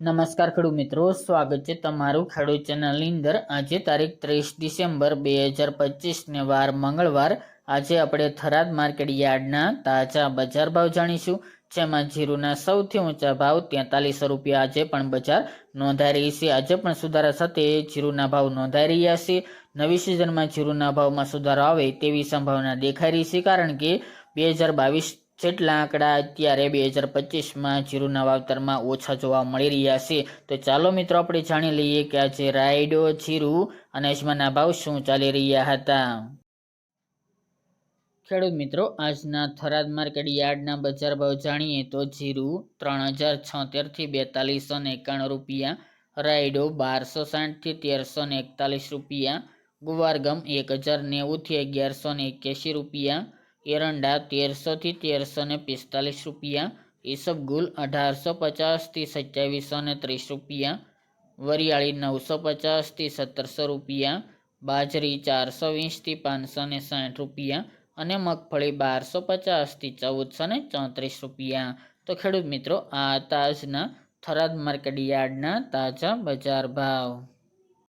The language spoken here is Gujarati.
નમસ્કાર ખેડૂત મિત્રો, સ્વાગત છે તમારું ખેડૂત ચેનલની અંદર. આજે તારીખ ત્રીસ ડિસેમ્બર બે હજાર પચીસને વાર મંગળવાર. આજે આપણે થરાદ માર્કેટ યાર્ડના તાજા બજાર ભાવ જાણીશું, જેમાં જીરુના સૌથી ઊંચા ભાવ તેતાલીસો રૂપિયા આજે પણ બજાર નોંધાઈ રહી છે. આજે પણ સુધારા સાથે જીરુના ભાવ નોંધાઈ રહ્યા છે. નવી સિઝનમાં જીરુના ભાવમાં સુધારો આવે તેવી સંભાવના દેખાઈ રહી છે, કારણ કે બે હજાર બાવીસ જેટલા આંકડા અત્યારે બે હજાર પચીસમાં જીરુના વાવતરમાં ઓછા જોવા મળી રહ્યા છે. તો ચાલો મિત્રો આપણે જાણી લઈએ કે આજે રાયડો, જીરુ અને અજમાના ભાવ શું ચાલી રહ્યા હતા. ખેડૂત મિત્રો, આજના થરાદ માર્કેટ યાર્ડના બજાર ભાવ જાણીએ તો જીરુ ત્રણ હજાર છોતેરથી બેતાલીસો ને એકાણું રૂપિયા, રાયડો બારસો સાઠથી તેરસો ને એકતાલીસ રૂપિયા, ગુવારગમ એક હજાર નેવુંથી અગિયારસો ને એક્યાસી રૂપિયા એરંડા તેરસોથી તેરસો ને પિસ્તાલીસ રૂપિયા ઈસબગુલ અઢારસો પચાસથી સત્યાવીસો ને ત્રીસ રૂપિયા, વરિયાળી નવસો પચાસથી સત્તરસો રૂપિયા, બાજરી ચારસો વીસથી પાંચસો ને સાઠ રૂપિયા અને મગફળી બારસો પચાસથી ચૌદસો ને ચોત્રીસ રૂપિયા. તો ખેડૂત મિત્રો, આ તાજના થરાદ માર્કેટ યાર્ડના તાજા બજાર ભાવ.